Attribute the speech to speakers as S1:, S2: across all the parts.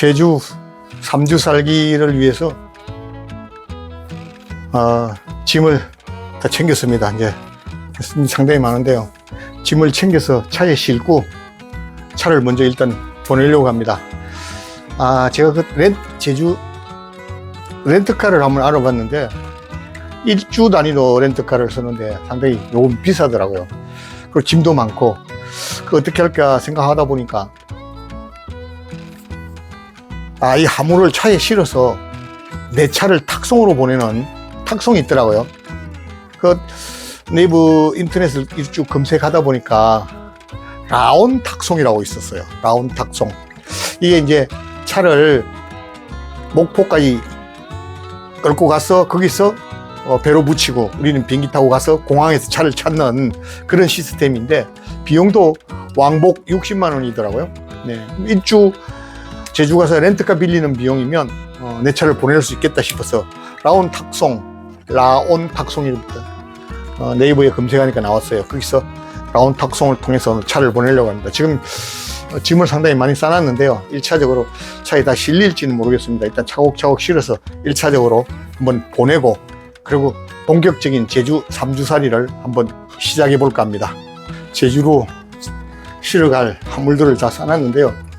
S1: 제주 3주 살기를 위해서 아, 짐을 다 챙겼습니다. 이제 상당히 많은데요. 짐을 챙겨서 차에 싣고 차를 먼저 일단 보내려고 합니다. 아, 제가 그 렌, 제주 렌트카를 한번 알아봤는데 일주 단위로 렌트카를 쓰는데 상당히 요금 비싸더라고요. 그리고 짐도 많고 그 어떻게 할까 생각하다 보니까 아, 이 화물을 차에 실어서 내 차를 탁송으로 보내는 탁송이 있더라고요. 그 네이버 인터넷을 쭉 검색하다 보니까 라온 탁송이라고 있었어요. 라온 탁송. 이게 이제 차를 목포까지 끌고 가서 거기서 어, 배로 붙이고 우리는 비행기 타고 가서 공항에서 차를 찾는 그런 시스템인데 비용도 왕복 60만 원이더라고요. 네. 일주 제주 가서 렌트카 빌리는 비용이면 어, 내 차를 보낼 수 있겠다 싶어서 라온 탁송, 라온 탁송이부터 어, 네이버에 검색하니까 나왔어요. 거기서 라온 탁송을 통해서 차를 보내려고 합니다. 지금 어, 짐을 상당히 많이 싸놨는데요. 1차적으로 차에 다 실릴지는 모르겠습니다. 일단 차곡차곡 실어서 1차적으로 한번 보내고 그리고 본격적인 제주 3주살이를 한번 시작해 볼까 합니다. 제주로 실어갈 화물들을 다 싸놨는데요.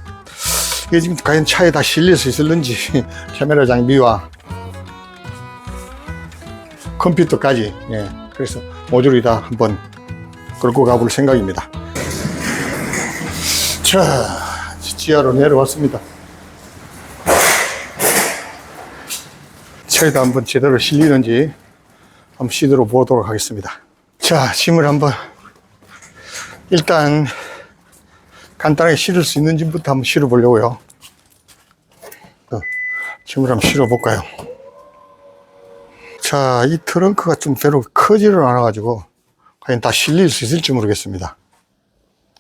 S1: 이게 지금 과연 차에 다 실릴 수 있을는지 카메라 장비와 컴퓨터까지 예, 그래서 모조리 다 한번 끌고 가볼 생각입니다. 자, 지하로 내려왔습니다. 차에다 한번 제대로 실리는지 한번 시도로 보도록 하겠습니다. 자, 짐을 한번 일단 간단하게 실을 수 있는 짐부터 한번 실어 보려고요. 어, 짐을 한번 실어 볼까요? 자, 이 트렁크가 좀 별로 크지를 않아가지고 과연 다 실릴 수 있을지 모르겠습니다.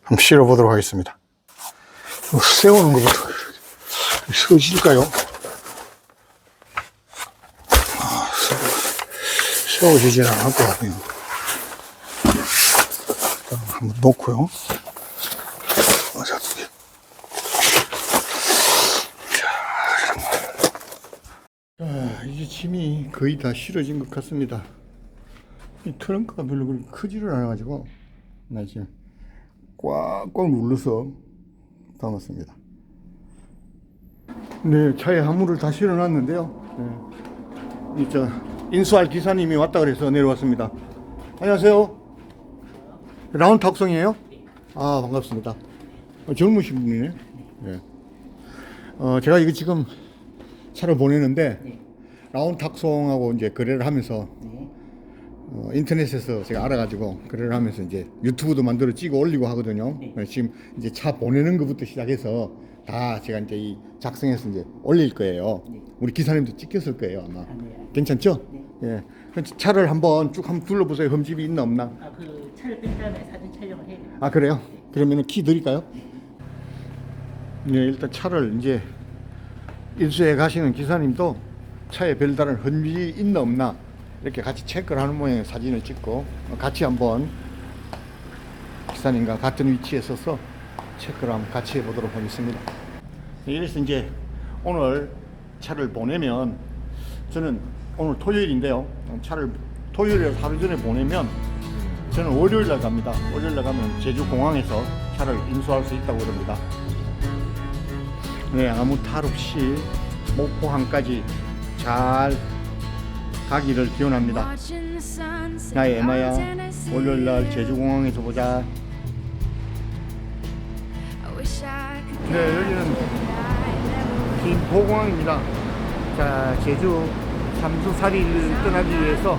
S1: 한번 실어 보도록 하겠습니다. 어, 세우는 것부터 서질까요? 아, 세- 세워지지는 않을 것 같네요. 한번 놓고요. 어, 자, 두 개. 자, 이제 짐이 거의 다 실어진 것 같습니다. 이 트렁크가 별로 그렇게 크지를 않아가지고, 나 지금 꽉꽉 눌러서 담았습니다. 네, 차에 화물을 다 실어놨는데요. 네. 이저 인수할 기사님이 왔다 그래서 내려왔습니다. 안녕하세요. 라운 탁송이에요? 아 반갑습니다. 어, 젊으신 분이네. 네. 어, 제가 이거 지금 차를 보내는데 라운 탁송하고 이제 거래를 하면서 어, 인터넷에서 제가 알아가지고 거래를 하면서 이제 유튜브도 만들어 찍어 올리고 하거든요. 네, 지금 이제 차 보내는 것부터 시작해서 다 제가 이제 이 작성해서 이제 올릴 거예요. 우리 기사님도 찍혔을 거예요 아마.
S2: 네.
S1: 괜찮죠? 예. 그럼 차를 한번 쭉 한번 둘러보세요. 흠집이 있나 없나?
S2: 아, 그 차를 뺀 다음에 사진 촬영을 해야 돼요.
S1: 아 그래요? 그러면은 키 드릴까요? 네 일단 차를 이제 일수에 가시는 기사님도 차에 별다른 흔적이 있나 없나 이렇게 같이 체크를 하는 모양의 사진을 찍고 같이 한번 기사님과 같은 위치에 서서 체크를 한번 같이 해보도록 하겠습니다. 이래서 이제 오늘 차를 보내면 저는 오늘 토요일인데요. 차를 토요일에 하루 전에 보내면 저는 월요일 날 갑니다. 월요일 날 가면 제주 공항에서 차를 인수할 수 있다고 그럽니다. 네, 아무 탈 없이 목포항까지 잘 가기를 기원합니다. 나의 에마야, 월요일 날 제주 공항에서 보자. 네, 여기는 김포공항입니다. 자, 제주 삼수살이를 떠나기 위해서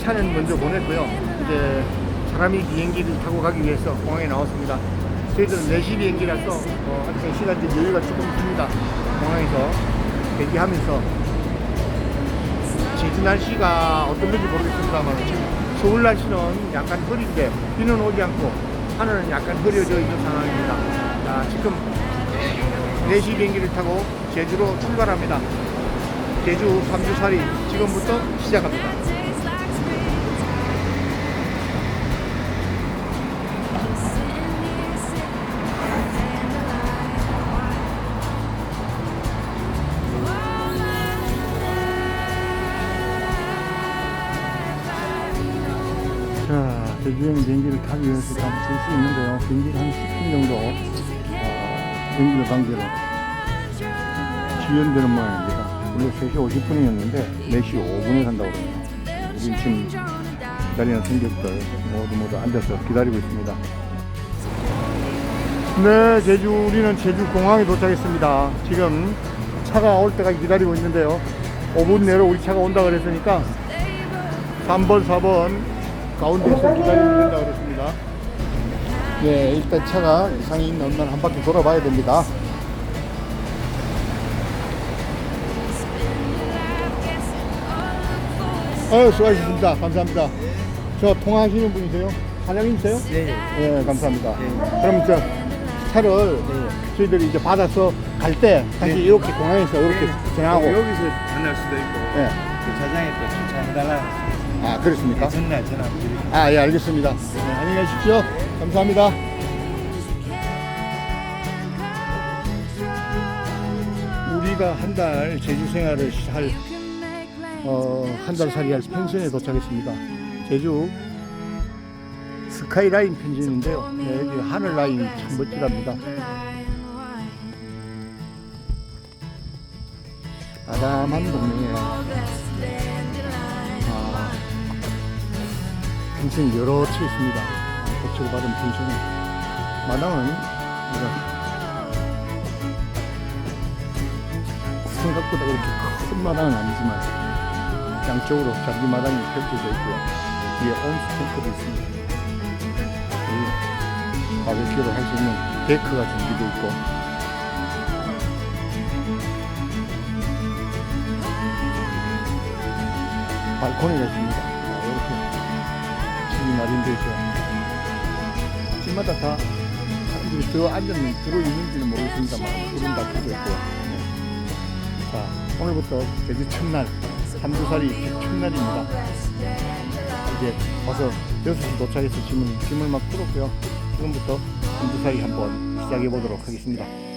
S1: 차는 먼저 보냈고요. 이제 사람이 비행기를 타고 가기 위해서 공항에 나왔습니다. 저희들은 4시 비행기라서 어, 시간적 여유가 조금 있습니다. 공항에서 대기하면서 제주 날씨가 어떤 건지 모르겠습니다만 지금 서울 날씨는 약간 흐린데 비는 오지 않고 하늘은 약간 흐려져 있는 상황입니다. 자, 지금 4시 비행기를 타고 제주로 출발합니다. 제주 3주살이 지금부터 시작합니다. 제주행 비행기를 타기 위해서 쓸수 있는데요. 비행기가 한 10분 정도 어, 비행기를 관계로 지연되는 모양입니다. 원래 3시 50분이었는데 4시 5분에 간다고 그래요. 우린 지금 기다리는 승객들 모두 모두 앉아서 기다리고 있습니다. 네, 제주 우리는 제주 공항에 도착했습니다. 지금 차가 올 때까지 기다리고 있는데요. 5분 내로 우리 차가 온다 그랬으니까 3번, 4번 가운데서 기다리면 된다 그랬습니다. 네, 일단 차가 이상이 있는 없는 한 바퀴 돌아봐야 됩니다. 어, 수고하셨습니다. 감사합니다. 저 통화하시는 분이세요? 사장님이세요?
S3: 네.
S1: 네, 감사합니다.
S3: 네.
S1: 그럼 저 차를 저희들이 이제 받아서 갈 때 다시
S3: 네.
S1: 이렇게 공항에서 이렇게 전화하고.
S3: 여기서 전화할 수도 있고
S1: 네.
S3: 주차장에 또 주차해달라
S1: 아, 그렇습니까?
S3: 전날 전화 드리고
S1: 아, 예, 알겠습니다. 네, 안녕히 가십시오. 감사합니다. 우리가 한 달 제주 생활을 할, 어, 한 달 살이 할 펜션에 도착했습니다. 제주 스카이라인 펜션인데요. 네, 여기 하늘 라인이 참 멋지답니다. 아담한 동네에 아, 펜션이 여러 채 있습니다. 도착을 받은 펜션은 마당은 이런 생각보다 그렇게 큰 마당은 아니지만 양쪽으로 잔디 마당이 펼쳐져 있고요. 위에 온수 탱크도 있습니다. 그리고 바베큐를 할 수 있는 데크가 준비되어 있고 발코니가 있습니다. 마련되어 있어요. 집마다 다 사람들이 들어 앉았는 들어 있는지는 모르겠습니다만 불은 다 켜져 있고요. 네. 자 오늘부터 제주 첫날 한두살이 첫날입니다. 이제 와서 6시 도착해서 짐을, 짐을 막 풀었고요. 지금부터 한두살이 한번 시작해 보도록 하겠습니다.